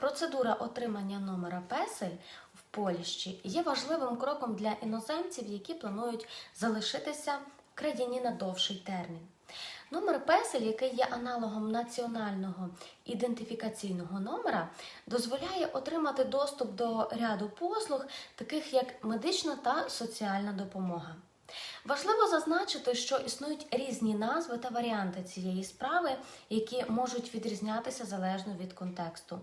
Процедура отримання номера песель в Польщі є важливим кроком для іноземців, які планують залишитися в країні на довший термін. Номер песель, який є аналогом національного ідентифікаційного номера, дозволяє отримати доступ до ряду послуг, таких як медична та соціальна допомога. Важливо зазначити, що існують різні назви та варіанти цієї справи, які можуть відрізнятися залежно від контексту.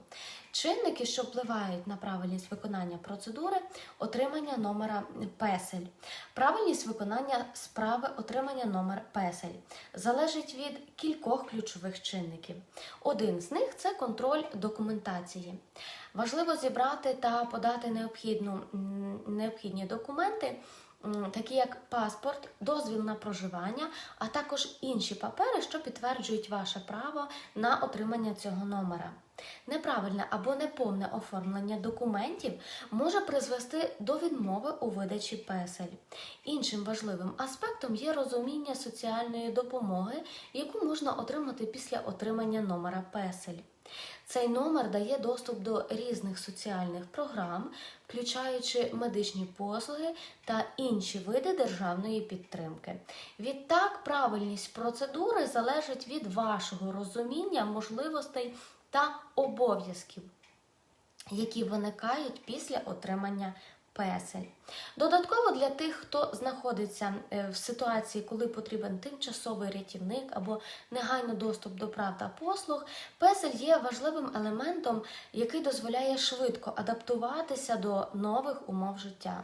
Чинники, що впливають на правильність виконання процедури, отримання номера песель. Правильність виконання справи отримання номер песель залежить від кількох ключових чинників. Один з них це контроль документації. Важливо зібрати та подати необхідну, необхідні документи такі як паспорт, дозвіл на проживання, а також інші папери, що підтверджують ваше право на отримання цього номера. Неправильне або неповне оформлення документів може призвести до відмови у видачі песель. Іншим важливим аспектом є розуміння соціальної допомоги, яку можна отримати після отримання номера песель. Цей номер дає доступ до різних соціальних програм, включаючи медичні послуги та інші види державної підтримки. Відтак, правильність процедури залежить від вашого розуміння, можливостей та обов'язків, які виникають після отримання песель. Додатково для тих, хто знаходиться е, в ситуації, коли потрібен тимчасовий рятівник або негайно доступ до прав та послуг, песель є важливим елементом, який дозволяє швидко адаптуватися до нових умов життя.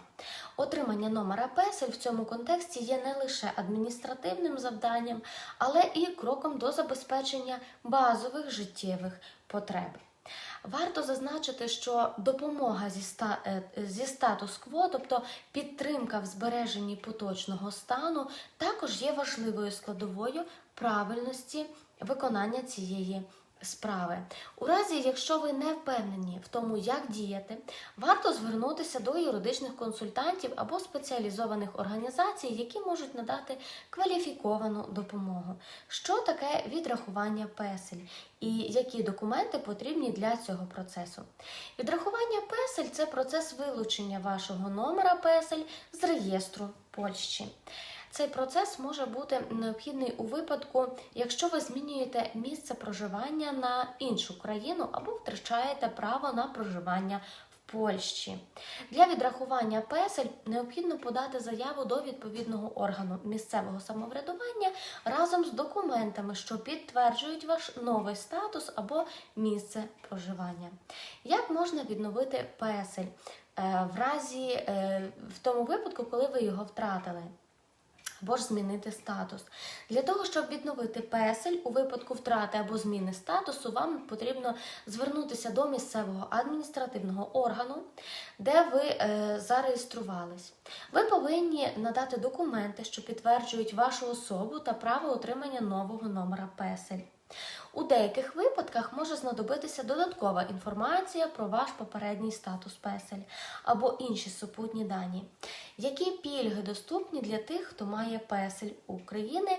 Отримання номера песель в цьому контексті є не лише адміністративним завданням, але і кроком до забезпечення базових життєвих потреб. Варто зазначити, що допомога е, зі статус-кво, тобто підтримка в збереженні поточного стану, також є важливою складовою правильності виконання цієї справи. У разі, якщо ви не впевнені в тому, як діяти, варто звернутися до юридичних консультантів або спеціалізованих організацій, які можуть надати кваліфіковану допомогу. Що таке відрахування песель і які документи потрібні для цього процесу? Відрахування песель це процес вилучення вашого номера песель з реєстру Польщі. Цей процес може бути необхідний у випадку, якщо ви змінюєте місце проживання на іншу країну або втрачаєте право на проживання Польщі. Для відрахування песель необхідно подати заяву до відповідного органу місцевого самоврядування разом з документами, що підтверджують ваш новий статус або місце проживання. Як можна відновити песель е, в разі е, в тому випадку, коли ви його втратили? Або ж змінити статус. Для того, щоб відновити песель у випадку втрати або зміни статусу, вам потрібно звернутися до місцевого адміністративного органу, де ви е, зареєструвались. Ви повинні надати документи, що підтверджують вашу особу та право отримання нового номера песель. У деяких випадках може знадобитися додаткова інформація про ваш попередній статус песель або інші супутні дані. Які пільги доступні для тих, хто має песель України,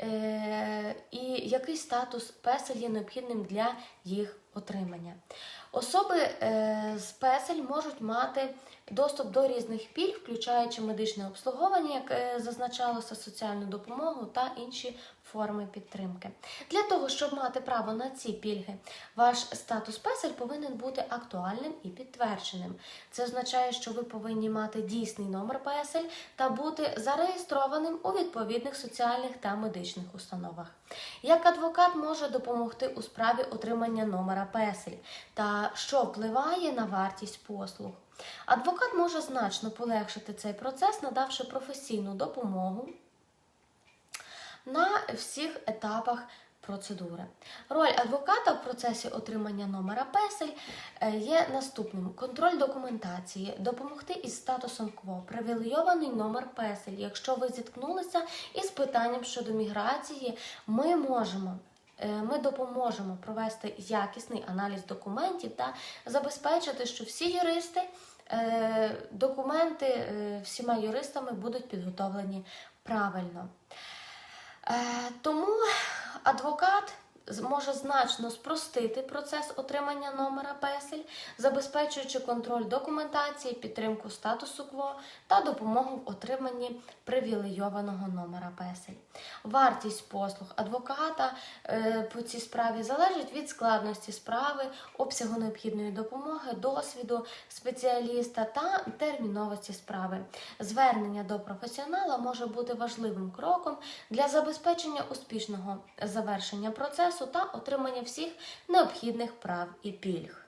е- і який статус песель є необхідним для їх отримання? Особи е- з песель можуть мати доступ до різних пільг, включаючи медичне обслуговування, як е, зазначалося, соціальну допомогу та інші форми підтримки. Для того, щоб мати право на ці пільги, ваш статус песель повинен бути актуальним і підтвердженим. Це означає, що ви повинні мати дійсний номер песель та бути зареєстрованим у відповідних соціальних та медичних установах. Як адвокат може допомогти у справі отримання номера песель та що впливає на вартість послуг. Адвокат може значно полегшити цей процес, надавши професійну допомогу на всіх етапах процедури. Роль адвоката в процесі отримання номера песель е, є наступним: контроль документації, допомогти із статусом КВО, привілейований номер песель. Якщо ви зіткнулися із питанням щодо міграції, ми можемо. е, Ми допоможемо провести якісний аналіз документів та забезпечити, що всі юристи, е, документи всіма юристами будуть підготовлені правильно. Е, Тому адвокат може значно спростити процес отримання номера песель, забезпечуючи контроль документації, підтримку статусу кво та допомогу в отриманні привілейованого номера песель. Вартість послуг адвоката е, по цій справі залежить від складності справи, обсягу необхідної допомоги, досвіду спеціаліста та терміновості справи. Звернення до професіонала може бути важливим кроком для забезпечення успішного завершення процесу та отримання всіх необхідних прав і пільг.